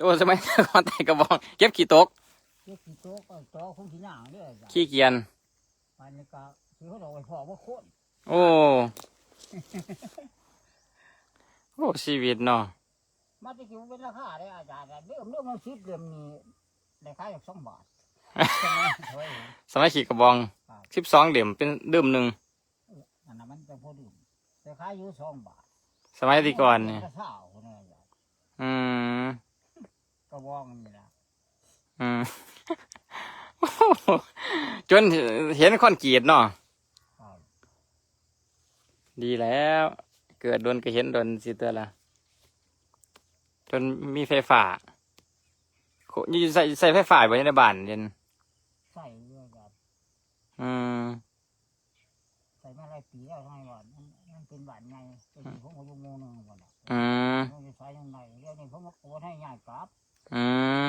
โอ้สมัยก่อนแต่กระบอง เก็บขี้ตกเจ็บขี้โต๊ะก็โต๊ะคงขี้หนังเด้อจ้ะขี้เกียจมันนี่ก็คือเขาบอกว่าพ่อว่าโคตรโอ้ โอ้ชีวิตเนาะมาจะกินเป็นราคาได้อาจารย์เริ่มเริ่มมันสิบเดือนนี้ได้ขายจากสองบาทใช่ไหมเฮ้ยสมัยขี่กระบองครับสิบสองเหลี่ยมเป็นเดิมหนึ่งอันนั้นมันจะพอดีได้ขายอยู่สองบาท สมัยที่ก่อนเนี่ย กระเช้าเนี่ยจ้ะ อืม กระว องนี่แหละอืมจนเห็นคอนกรีตเนาะครับดีแล้ว เกิดโดนก็เห็นโดนสิเตอละจนมีไฟฟ้าโคนี่ใส่ใส่ไฟฟ้าไว้ในบ้านเด่นใส่เยอะแบบอืมใส่มาหลายปีแล้วทำไมวะมันมันเป็นบาทไงเป็นผมก็บ่งงหนึ่งก่อนอะอืมมันจะใช้ยังไงเดี๋ยวนี้ผมก็โอนให้ง่ายกลับ อืม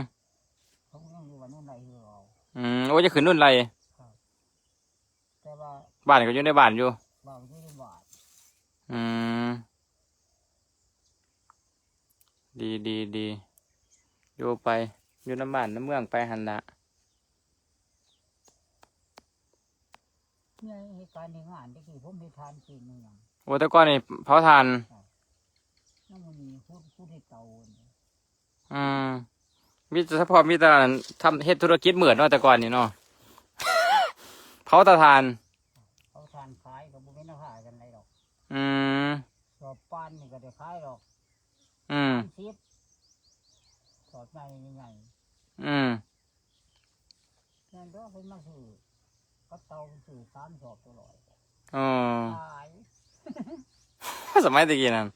ผมยังอยู่วันนู้นไรคือเราอืมโอ้ยจะขึ้นนู่นไรแต่ว่าบ้านก็อยู่ในบ้านอยู่บางที่บาทอืม ดีดีดีอยู่ไป อยู่น้ำบ้านน้ำเมืองไปหันละเนี่ยเหตุการณ์ในงานที่คือผมไปทานกินนี่อย่างโอ้แต่ก่อนนี่เผาทานนั่นมันมีพูดพูดให้เตาเนี่ย อืมมีแต่เฉพาะมีแต่ทำเฮ็ดธุรกิจเหมือนเนาะแต่ก่อนนี่เนาะเผาตะทานเขาทานขายกับบุเป็นราคากันไรหรอกอืมสอบปานนี่ก็ได้ขายหรอกอืมสามสิบสอบใหญ่ใหญ่อืมนั่นก็เป็นมาสื่อก็เตาสื่อสามสอบตลอดอ๋อขายสมัยตะกี้นั่น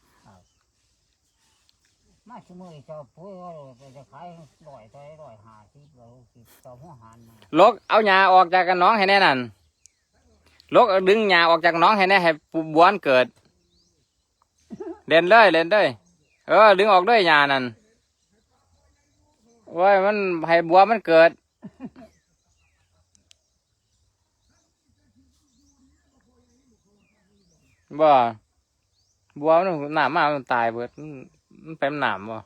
มาสมือชอบพูดว่าจะขายร้อยต่อยร้อยห้าสิบร้อยหกสิบต่อหัวหันลกเอาหญ้าออกจากกันน้องให้แน่นั่นลกดึงหญ้าออกจากน้องให้แน่ให้บวนเกิด เล่นเลยเล่นเลยเออ ดึงออกด้วยหญ้านั่นโอ้ยมันให้บัวมันเกิดบ่บัวมันหนามากมันตายเบิด มันมันเป็นหนามบ่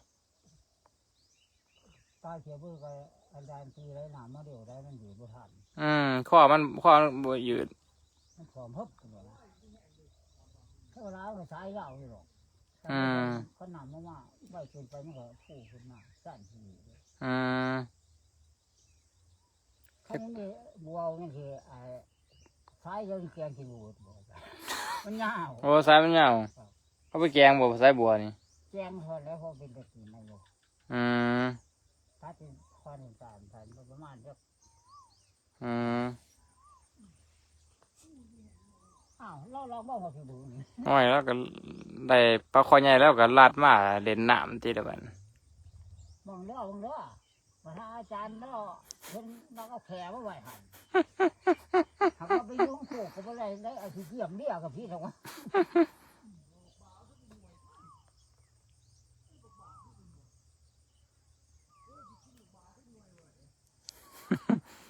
ตายเขียวเบื่อก็อาจารย์ตีไรหนามาเดียวได้มันอยู่บ่ทันอืมข้อมันข้อมันบ่ยืดมันผอมฮึบกันเลยนะถ้าเวลาก็ใช้ยาวอยู่หรอกอืมก็นำมาว่าใบเกินไปมันก็ฟูขึ้นมาสั้นทีอืมถ้ามันนี่บัวนี่คือไอ้ใช้ยังแกงกิบูดบอกจ้ะมันยาวโอ้สายมันยาวเขาไปแกงบ่สายบัวนี่ แกงทอดแล้วพอเป็นตะกี้มาอยู่อืมถ้าเป็นข้อหนึ่งสามพันประมาณสักอืมอ้าวเราเราบอกว่าคือดูนี่โอ้ยแล้วก็ได้ปลาคอใหญ่แล้วก็ลาดมาเล่นน้ำที่เดียวกันมองเด้อมองเด้อมาหาอาจารย์เด้อเพิ่นเราก็แผลมาไว้หันถ้าเราไปยุ่งโขกกับอะไรได้เอาที่เกี่ยมเดียวกับพี่หรอกวะ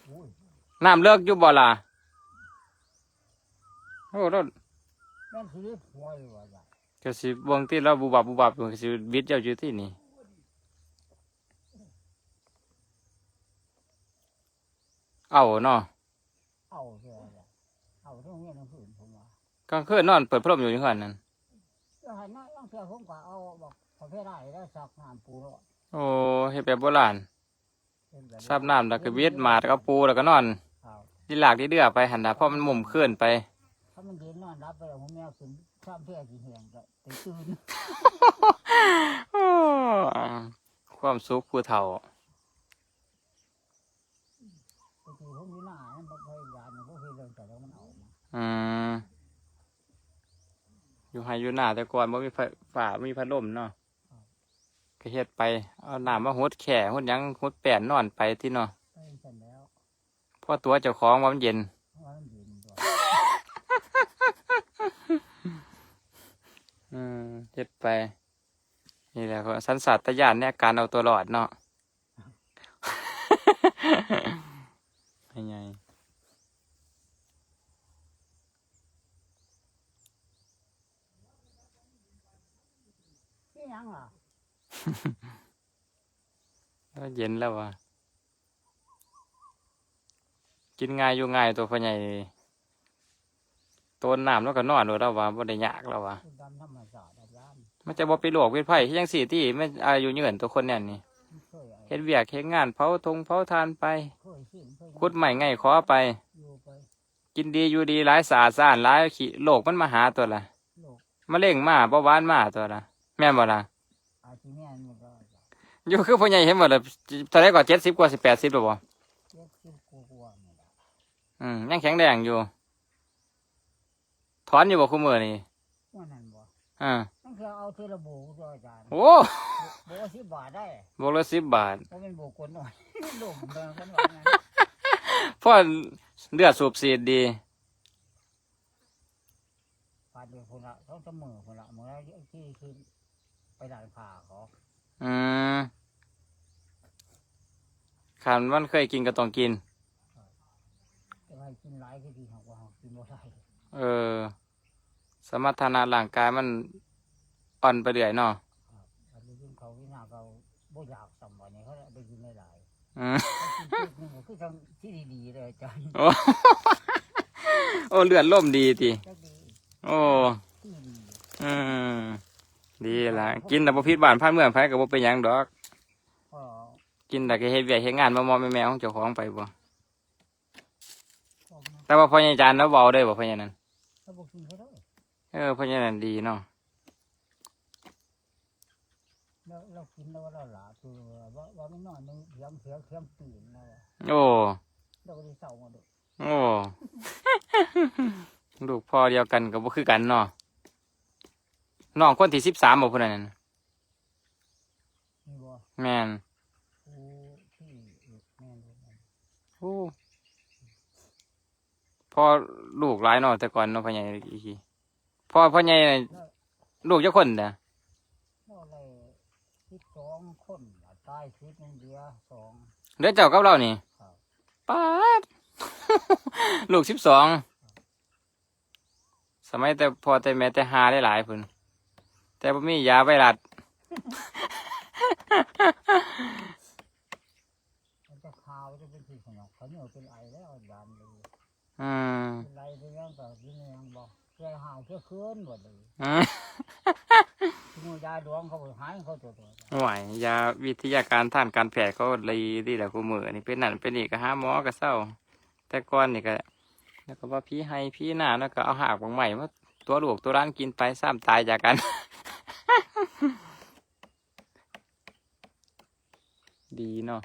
โอ้ย น้ำเลิกอยู่บ่ล่ะโอ้รถนั่นคือหัวอยู่ว่าจ้ะก็สิเบิ่งที่เราบุบับบุบับอยู่ก็สิบิดเจ้าอยู่ที่นี่เอาเนาะเอาเถอะจ้ะเอาเรื่องเงี้ยน้ำผืนผมว่ากลางคืนนอนเปิดพัดลมอยู่ที่หันนั่นเดี๋ยวหันหน้าต้องเชื่อผมก็เอาบอกประเภทได้แล้วสักน้ำปูแล้วโอ้เฮ็ดแบบโบราณเป็นแบบ ซับน้ำแล้วก็บิดมาแล้วก็ปูแล้วก็นอนครับ ที่หลากที่เดือไปหันดาเพราะมันหมุมขึ้นไปถ้ามันเย็นนอนรับไปแล้วผมแมวขึ้นข้ามเพื่อกี่แห่งก็ไปตื่นความสุขผู้เฒ่าบางทีผมอยู่หน้านั่นบางทียานมันก็คือเรื่องแต่แล้วมันออกมาอืมอยู่ไฮอยู่หน้าแต่ก่อนบ่มีไฟฟ้าบ่มีพัดลมเนาะก็เฮ็ดไป เอาน้ำมาหดแข่หดหยังหดแป้นนอนไปที่เนาะ ไปเสร็จแล้ว เพราะตัวเจ้าของว่ามันเย็นเพราะว่ามันเย็นด้วยอืมเฮ็ดไป นี่แหละก็สันสัตยานเนี่ยการเอาตัวรอดเนาะเป็นไงนี่ยังล่ะแล้วเย็นแล้ววะ กินง่ายอยู่ง่ายตัวพ่อใหญ่นี่ต้นน้ำแล้วก็นอนเลยแล้ววะบ่ได้ยากแล้ววะคือดำธรรมศาสตร์อาจารย์มันจะบ่ไปโรคเป็นไผ่ที่ยังสี่ที่ไม่อายุยืนตัวคนเนี่ยนี่เคยเฮ็ดเวียกเฮ็ดงานเผาทงเผาทานไปเคยสิ้นเคยคุดใหม่ไงขอไป อยู่ไปกินดีอยู่ดีหลายสาซ่านหลายขี้โรคมันมาหาตัวละโลกมะเร็งมาเบาหวานมาตัวละแม่นบ่ล่ะอาชีพนี้มันก็อยู่คือพ่อใหญ่เห็นบ่ล่ะเท่าไรกว่า70กว่าสิ80แล้วบ่เจ็ดสิบกว่าๆนี่แหละ อืมยังแข็งแรงอยู่ ถอนอยู่บ่คุมื้อนี่ว่านั่นบ่อ่านั่นคือเอาเทระโบกด้วยอาจารย์โอ้โบสิบบาทได้บวกละ10บาทเพราะเป็นโบกคนหน่อยหลุ่มเดินกันว่างั้นเพราะเลือดสูบฉีดดี ผ่านเดือนคนละต้องเสมอคนละเมื่อที่คือไปด่านผ่าเขาอืมคันมันเคยกินก็ต้องกินจะ ให้กินหลายคือดีของว่ากินบ่ได้เออ สมรรถนะร่างกายมันอ่อนไปเรื่อยเนาะครับอันนี้กินเขาที่หน้าเขาบ่อยากสำวันนี้เขาได้กินได้หลายอืมเขากินจุดหนึงก็คือทำที่ดีๆเลยอาจารย์โอ้ โอ้เลือดล่มดีทีก็ดีโอ้ ที่ดีอืมดีละกินแต่บ่พิษบ้านพานเมืองไผก็บ่เป็นหยังดอก ก็กินแต่ก็เฮ็ดเวียกเฮ็ดงานมามอแม่ๆของเจ้าของไปบ่ก็มัน แต่ว่าพ่อใหญ่จานแล้วเว้าได้บ่พ่อใหญ่นั้นถ้าบ่กินเขาได้เออพ่อใหญ่นั้นดีเนาะเราเรากินแล้วเราหลาคือว่าว่าไม่นอนนึงเสียงเสียงเสียงปีนนะว่าโอ้เราก็ได้เศร้ามาดูโอ้ลูกพ่อเดียวกันก็บ่คือกันเนาะน้องคนที่13บ่พุ่นนั้นนี่บ่แม่นกูที่แม่นบ่แม่นโอ้ พ่อลูกหลายเนาะแต่ก่อนเนาะพ่อใหญ่อีกทีพ่อพ่อใหญ่น่ะลูกจักคนเด้อเราเลยคิดสองคนตายคิดนึงเดียวสอง เด้อเจ้ากับเรานี่ครับ ป๊าด ลูก12สมัยแต่พ่อแต่แม่แต่หาได้หลายพุ่นแต่บ่มียาไวรัส มันจะขาวจะเป็นสีขนมเขาเหนียวเป็นไอแล้วยานเลย อืมเป็นไรไปยังก็กินยังบอกแกหาวแกเคลื่อนหมดเลยอืมที่มือยาดวงเขาไปหายเขาตัวตัวไหวยาวิทยาการทางการแพทย์เขาเลยดีแหละกูมือนี่เป็นนั่นเป็นนี่ก็หาหมอก็เศร้า แต่ก่อนนี่ก็แล้วก็ว่าพี่ให้พี่หน้าแล้วก็เอาหากบางใหม่มาตัวลูกตัวร้านกินไปซ้ำตายจากกัน ดีเนาะ